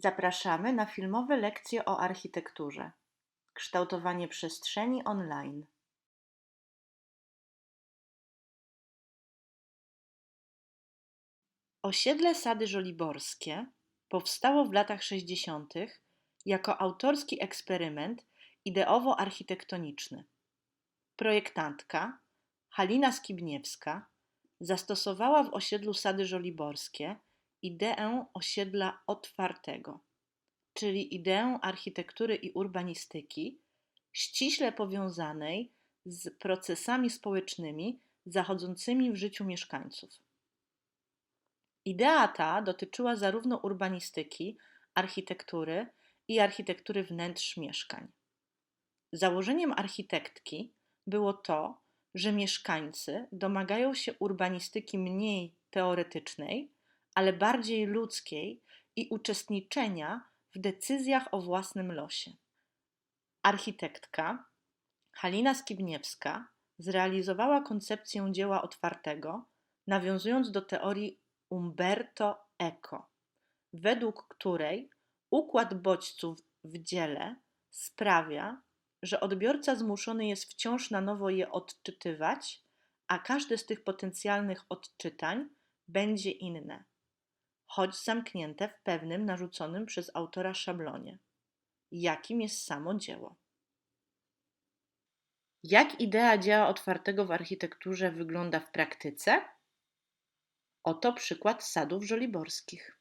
Zapraszamy na filmowe lekcje o architekturze. Kształtowanie przestrzeni online. Osiedle Sady Żoliborskie powstało w latach 60. jako autorski eksperyment ideowo-architektoniczny. Projektantka Halina Skibniewska zastosowała w osiedlu Sady Żoliborskie ideę osiedla otwartego, czyli ideę architektury i urbanistyki ściśle powiązanej z procesami społecznymi zachodzącymi w życiu mieszkańców. Idea ta dotyczyła zarówno urbanistyki, architektury i architektury wnętrz mieszkań. Założeniem architektki było to, że mieszkańcy domagają się urbanistyki mniej teoretycznej, ale bardziej ludzkiej i uczestniczenia w decyzjach o własnym losie. Architektka Halina Skibniewska zrealizowała koncepcję dzieła otwartego, nawiązując do teorii Umberto Eco, według której układ bodźców w dziele sprawia, że odbiorca zmuszony jest wciąż na nowo je odczytywać, a każde z tych potencjalnych odczytań będzie inne, choć zamknięte w pewnym narzuconym przez autora szablonie, jakim jest samo dzieło. Jak idea dzieła otwartego w architekturze wygląda w praktyce? Oto przykład sadów żoliborskich.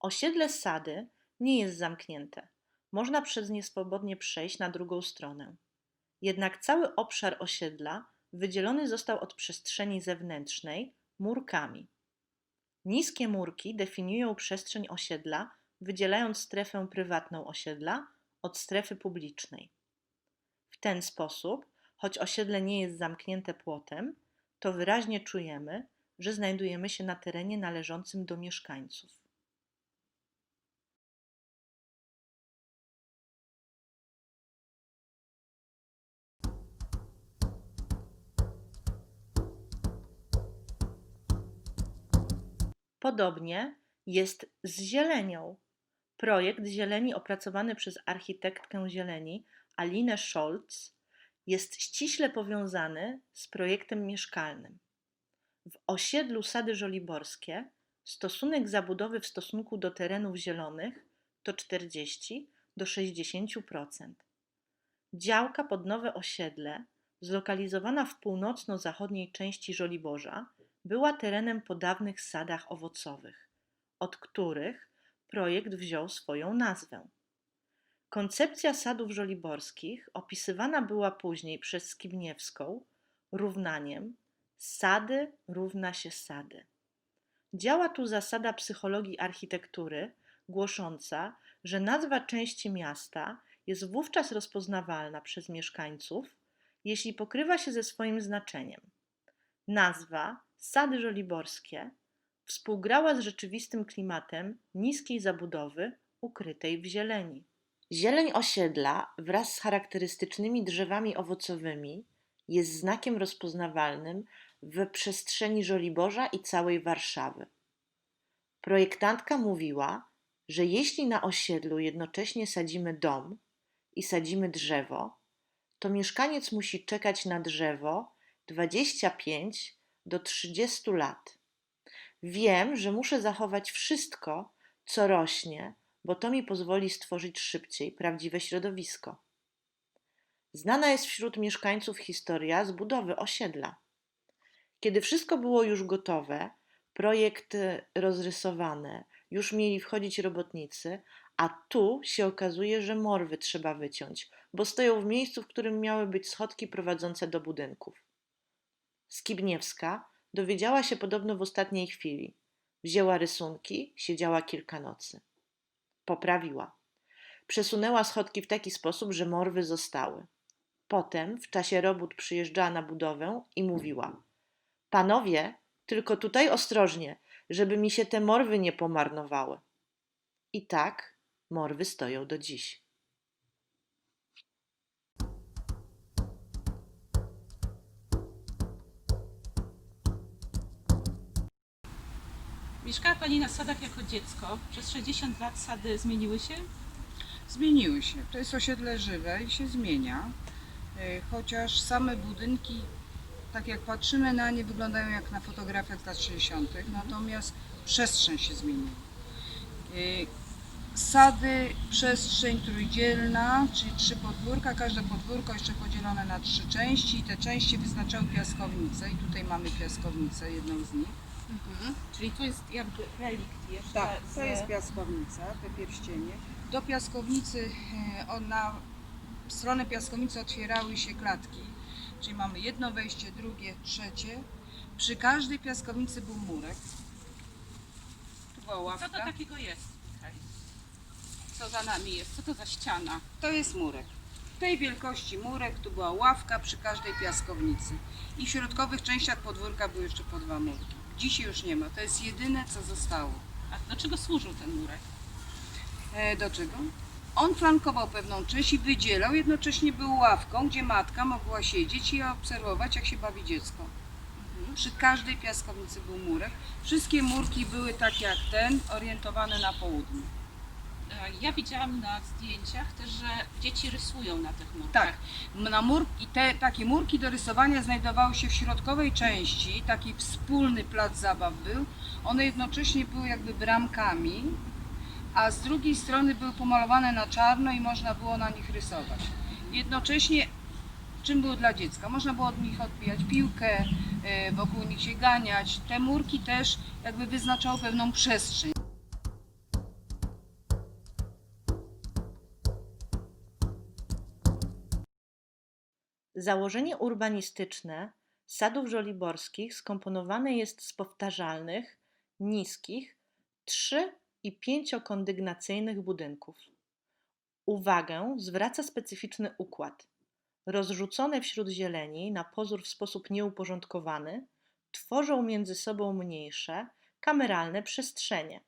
Osiedle Sady nie jest zamknięte. Można przez nie swobodnie przejść na drugą stronę. Jednak cały obszar osiedla wydzielony został od przestrzeni zewnętrznej murkami. Niskie murki definiują przestrzeń osiedla, wydzielając strefę prywatną osiedla od strefy publicznej. W ten sposób, choć osiedle nie jest zamknięte płotem, to wyraźnie czujemy, że znajdujemy się na terenie należącym do mieszkańców. Podobnie jest z zielenią. Projekt zieleni opracowany przez architektkę zieleni Alinę Scholz jest ściśle powiązany z projektem mieszkalnym. W osiedlu Sady Żoliborskie stosunek zabudowy w stosunku do terenów zielonych to 40 do 60%. Działka pod nowe osiedle, zlokalizowana w północno-zachodniej części Żoliborza, była terenem po dawnych sadach owocowych, od których projekt wziął swoją nazwę. Koncepcja sadów żoliborskich opisywana była później przez Skibniewską równaniem sady równa się sady. Działa tu zasada psychologii architektury, głosząca, że nazwa części miasta jest wówczas rozpoznawalna przez mieszkańców, jeśli pokrywa się ze swoim znaczeniem. Nazwa Sady Żoliborskie współgrała z rzeczywistym klimatem niskiej zabudowy ukrytej w zieleni. Zieleń osiedla wraz z charakterystycznymi drzewami owocowymi jest znakiem rozpoznawalnym w przestrzeni Żoliborza i całej Warszawy. Projektantka mówiła, że jeśli na osiedlu jednocześnie sadzimy dom i sadzimy drzewo, to mieszkaniec musi czekać na drzewo 25 do 30 lat. Wiem, że muszę zachować wszystko, co rośnie, bo to mi pozwoli stworzyć szybciej prawdziwe środowisko. Znana jest wśród mieszkańców historia zbudowy osiedla. Kiedy wszystko było już gotowe, projekt rozrysowany, już mieli wchodzić robotnicy, a tu się okazuje, że morwy trzeba wyciąć, bo stoją w miejscu, w którym miały być schodki prowadzące do budynków. Skibniewska dowiedziała się podobno w ostatniej chwili. Wzięła rysunki, siedziała kilka nocy. Poprawiła. Przesunęła schodki w taki sposób, że morwy zostały. Potem w czasie robót przyjeżdżała na budowę i mówiła: Panowie, tylko tutaj ostrożnie, żeby mi się te morwy nie pomarnowały. I tak morwy stoją do dziś. Mieszkała Pani na sadach jako dziecko. Przez 60 lat sady zmieniły się? Zmieniły się. To jest osiedle żywe i się zmienia. E, Chociaż same budynki, tak jak patrzymy na nie, wyglądają jak na fotografiach z lat 60., natomiast przestrzeń się zmieniła. E, Sady, przestrzeń trójdzielna, czyli trzy podwórka, każde podwórko jeszcze podzielone na trzy części i te części wyznaczały piaskownice i tutaj mamy piaskownicę, jedną z nich. Czyli to jest jakby relikt jeszcze Tak, z... to jest piaskownica, te pierścienie. Do piaskownicy, e, na stronę piaskownicy otwierały się klatki, czyli mamy jedno wejście, drugie, trzecie. Przy każdej piaskownicy był murek. Tu była Co ławka. to takiego jest tutaj? Co za nami jest? Co to za ściana? To jest murek. Tej wielkości murek, tu była ławka przy każdej piaskownicy. I w środkowych częściach podwórka były jeszcze po dwa murki. Dzisiaj już nie ma, to jest jedyne co zostało. A do czego służył ten murek? E, do czego? On flankował pewną część i wydzielał, jednocześnie był ławką, gdzie matka mogła siedzieć i obserwować, jak się bawi dziecko. Przy każdej piaskownicy był murek. Wszystkie murki były takie jak ten, orientowane na południe. E, Ja widziałam na zdjęciach też, że dzieci rysują na tych murkach. Tak, na mur, i te takie murki do rysowania znajdowały się w środkowej części, taki wspólny plac zabaw był. One jednocześnie były jakby bramkami, a z drugiej strony były pomalowane na czarno i można było na nich rysować. Jednocześnie czym były dla dziecka? Można było od nich odbijać piłkę, e, wokół nich się ganiać. Te murki też jakby wyznaczały pewną przestrzeń. Założenie urbanistyczne sadów żoliborskich skomponowane jest z powtarzalnych, niskich, trzy- i pięciokondygnacyjnych budynków. Uwagę zwraca specyficzny układ. Rozrzucone wśród zieleni, na pozór w sposób nieuporządkowany, tworzą między sobą mniejsze, kameralne przestrzenie.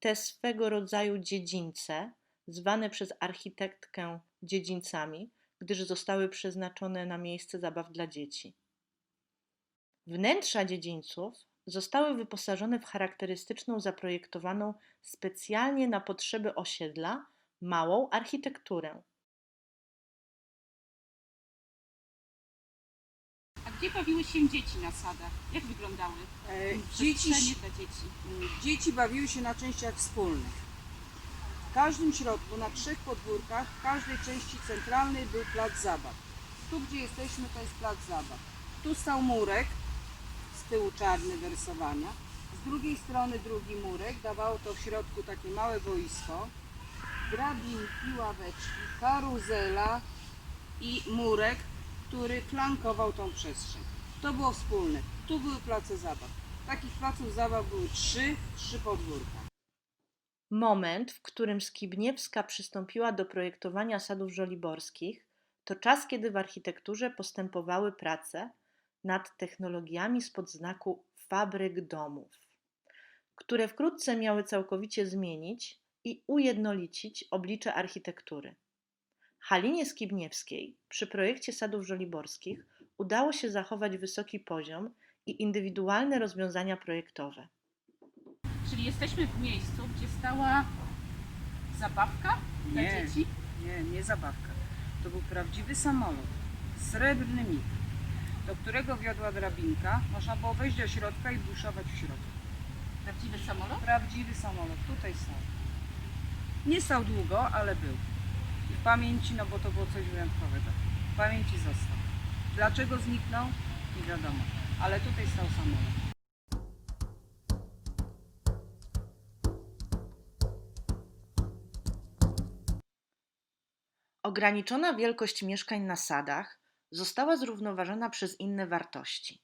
Te swego rodzaju dziedzińce, zwane przez architektkę dziedzińcami, gdyż zostały przeznaczone na miejsce zabaw dla dzieci. Wnętrza dziedzińców zostały wyposażone w charakterystyczną, zaprojektowaną specjalnie na potrzeby osiedla małą architekturę. A gdzie bawiły się dzieci na sadach? Jak wyglądały E, przestrzenie dla dzieci? Dzieci bawiły się na częściach wspólnych. W każdym środku, na trzech podwórkach, w każdej części centralnej był plac zabaw. Tu, gdzie jesteśmy, to jest plac zabaw. Tu stał murek, z tyłu czarny do rysowania. Z drugiej strony drugi murek, dawało to w środku takie małe boisko. Drabinki, ławeczki, karuzela i murek, który flankował tą przestrzeń. To było wspólne. Tu były place zabaw. Takich placów zabaw były trzy, trzy podwórka. Moment, w którym Skibniewska przystąpiła do projektowania sadów żoliborskich, to czas, kiedy w architekturze postępowały prace nad technologiami spod znaku fabryk domów, które wkrótce miały całkowicie zmienić i ujednolicić oblicze architektury. Halinie Skibniewskiej przy projekcie sadów żoliborskich udało się zachować wysoki poziom i indywidualne rozwiązania projektowe. Czyli jesteśmy w miejscu, gdzie stała zabawka dla Nie. dzieci? Nie, nie zabawka. To był prawdziwy samolot. Srebrny mig, do którego wiodła drabinka. Można było wejść do środka i buszować w środku. Prawdziwy samolot? Prawdziwy samolot. Tutaj stał. Nie stał długo, ale był. I w pamięci, no bo to było coś wyjątkowego. W pamięci został. Dlaczego zniknął? Nie wiadomo. Ale tutaj stał samolot. Ograniczona wielkość mieszkań na sadach została zrównoważona przez inne wartości.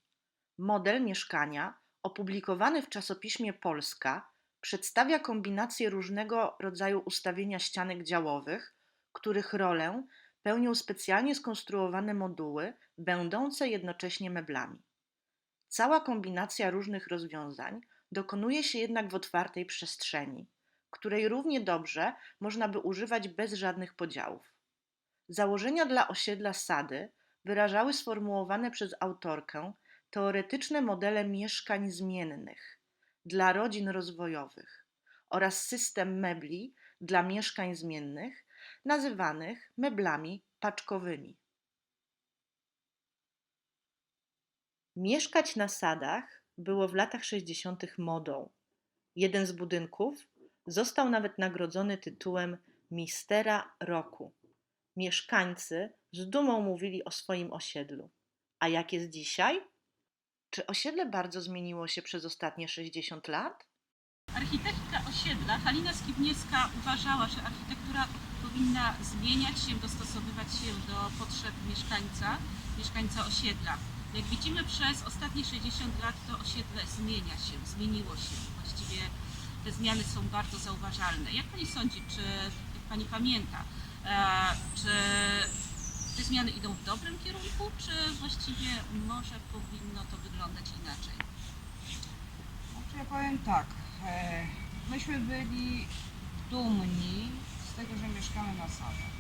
Model mieszkania, opublikowany w czasopiśmie Polska, przedstawia kombinację różnego rodzaju ustawienia ścianek działowych, których rolę pełnią specjalnie skonstruowane moduły, będące jednocześnie meblami. Cała kombinacja różnych rozwiązań dokonuje się jednak w otwartej przestrzeni, której równie dobrze można by używać bez żadnych podziałów. Założenia dla osiedla Sady wyrażały sformułowane przez autorkę teoretyczne modele mieszkań zmiennych, dla rodzin rozwojowych oraz system mebli dla mieszkań zmiennych, nazywanych meblami paczkowymi. Mieszkać na sadach było w latach 60. modą. Jeden z budynków został nawet nagrodzony tytułem Mistera Roku. Mieszkańcy z dumą mówili o swoim osiedlu. A jak jest dzisiaj? Czy osiedle bardzo zmieniło się przez ostatnie 60 lat? Architektka osiedla Halina Skibniewska uważała, że architektura powinna zmieniać się, dostosowywać się do potrzeb mieszkańca, mieszkańca osiedla. Jak widzimy przez ostatnie 60 lat to osiedle zmienia się, zmieniło się. Właściwie te zmiany są bardzo zauważalne. Jak Pani sądzi, czy jak Pani pamięta, czy te zmiany idą w dobrym kierunku, czy właściwie może powinno to wyglądać inaczej? Znaczy ja powiem tak, e, myśmy byli dumni z tego, że mieszkamy na sadach.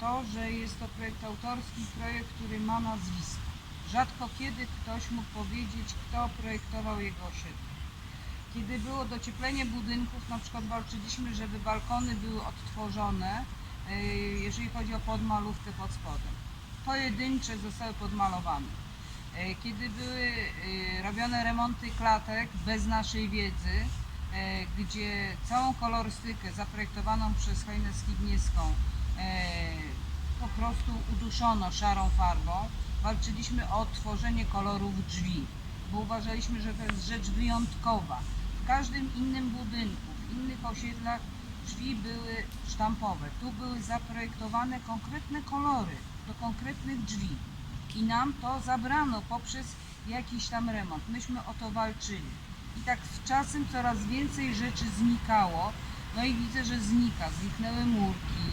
To, że jest to projekt autorski, projekt, który ma nazwisko. Rzadko kiedy ktoś mógł powiedzieć, kto projektował jego osiedle. Kiedy było docieplenie budynków, na przykład walczyliśmy, żeby balkony były odtworzone, e, jeżeli chodzi o podmalówkę pod spodem. Pojedyncze zostały podmalowane. E, Kiedy były e, robione remonty klatek bez naszej wiedzy, gdzie całą kolorystykę zaprojektowaną przez Halinę Skibniewską e, po prostu uduszono szarą farbą, walczyliśmy o tworzenie kolorów drzwi, bo uważaliśmy, że to jest rzecz wyjątkowa. W każdym innym budynku, w innych osiedlach drzwi były sztampowe. Tu były zaprojektowane konkretne kolory do konkretnych drzwi i nam to zabrano poprzez jakiś tam remont. Myśmy o to walczyli. I tak z czasem coraz więcej rzeczy znikało. No i widzę, że znika. Zniknęły murki,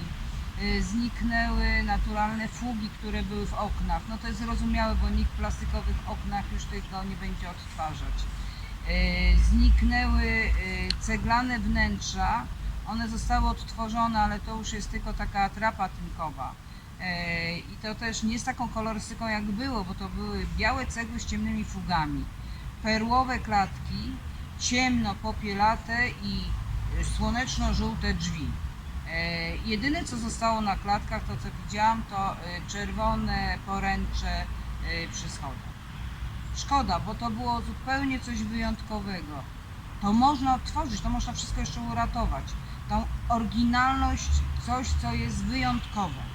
y, zniknęły naturalne fugi, które były w oknach. No to jest zrozumiałe, bo nikt w plastikowych oknach już tego nie będzie odtwarzać. Y, Zniknęły y, ceglane wnętrza. One zostały odtworzone, ale to już jest tylko taka atrapa tynkowa. E, I to też nie z taką kolorystyką jak było, bo to były białe cegły z ciemnymi fugami. Perłowe klatki, ciemno popielate i słoneczno-żółte drzwi. E, Jedyne co zostało na klatkach, to co widziałam, to e, czerwone poręcze przy schodach. Szkoda, bo to było zupełnie coś wyjątkowego. To można odtworzyć, to można wszystko jeszcze uratować. Tą oryginalność, coś co jest wyjątkowe.